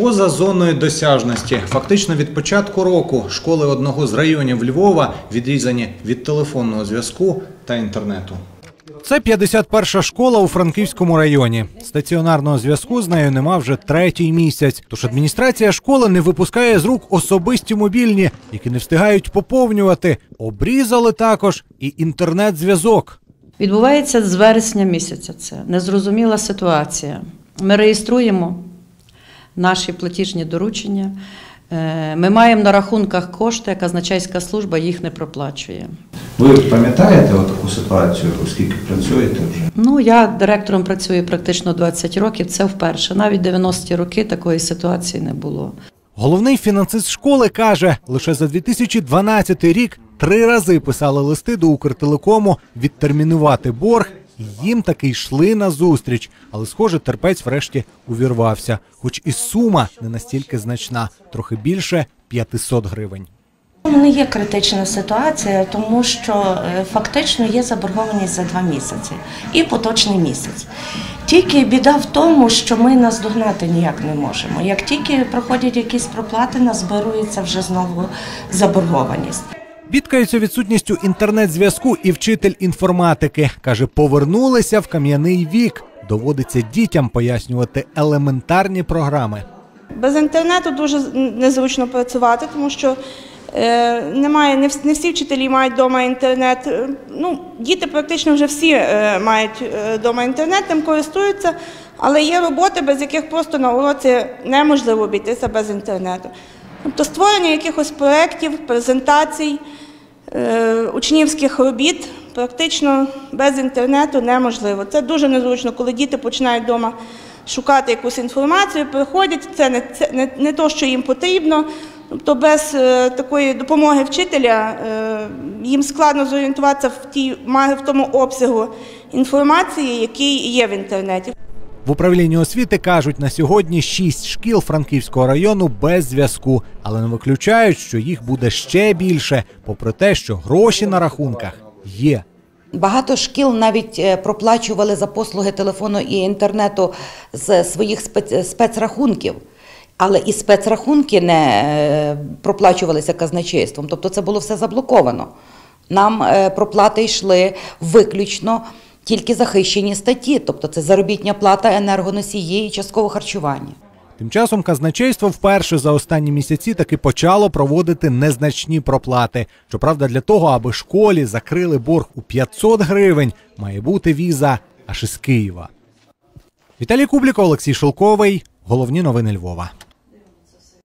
Поза зоною досяжності, фактично від початку року, школи одного з районів Львова відрізані від телефонного зв'язку та інтернету. Це 51-ша школа у Франківському районі. Стаціонарного зв'язку з нею нема вже третій місяць. Тож адміністрація школи не випускає з рук особисті мобільні, які не встигають поповнювати. Обрізали також і інтернет-зв'язок. Відбувається з вересня місяця. Це незрозуміла ситуація. Ми реєструємо наші платіжні доручення. Е, Ми маємо на рахунках кошти, а казначейська служба їх не проплачує. Ви пам'ятаєте таку ситуацію, оскільки працюєте вже? Ну, я директором працюю практично 20 років. Це вперше. Навіть 90-ті роки такої ситуації не було. Головний фінансист школи каже, лише за 2012 рік три рази писали листи до Укртелекому відтермінувати борг. І Їм таки йшли на зустріч, але, схоже, терпець врешті увірвався. Хоч і сума не настільки значна, трохи більше 500 гривень. Не є критична ситуація, тому що е, фактично є заборгованість за два місяці і поточний місяць. Тільки біда в тому, що ми наздогнати ніяк не можемо. Як тільки проходять якісь проплати, назбирується вже знову заборгованість. Бідкаються відсутністю інтернет-зв'язку і вчитель інформатики. Каже, повернулися в кам'яний вік. Доводиться дітям пояснювати елементарні програми. Без інтернету дуже незручно працювати, тому що е, немає, не, всі вчителі мають вдома інтернет. Е, Ну, діти практично вже всі е, мають вдома інтернет, тим користуються, але є роботи, без яких просто на уроці неможливо обійтися без інтернету. Тобто створення якихось проєктів, презентацій, е, учнівських робіт практично без інтернету неможливо. Це дуже незручно, коли діти починають вдома шукати якусь інформацію, приходять, це не, це не, не то, що їм потрібно. Тобто без е, такої допомоги вчителя е, їм складно зорієнтуватися в, тій, в тому обсягу інформації, який є в інтернеті. В управлінні освіти кажуть, на сьогодні шість шкіл Франківського району без зв'язку, але не виключають, що їх буде ще більше, попри те, що гроші на рахунках є. Багато шкіл навіть е, проплачували за послуги телефону і інтернету з своїх спец- спецрахунків. Але і спецрахунки не е, проплачувалися казначейством, тобто це було все заблоковано. Нам е, проплати йшли виключно тільки захищені статті, тобто це заробітня плата, енергоносії і частково харчування. Тим часом казначейство вперше за останні місяці таки почало проводити незначні проплати. Щоправда, для того, аби школі закрили борг у 500 гривень, має бути віза аж із Києва. Віталій Кубліко, Олексій Шелковий. Головні новини Львова.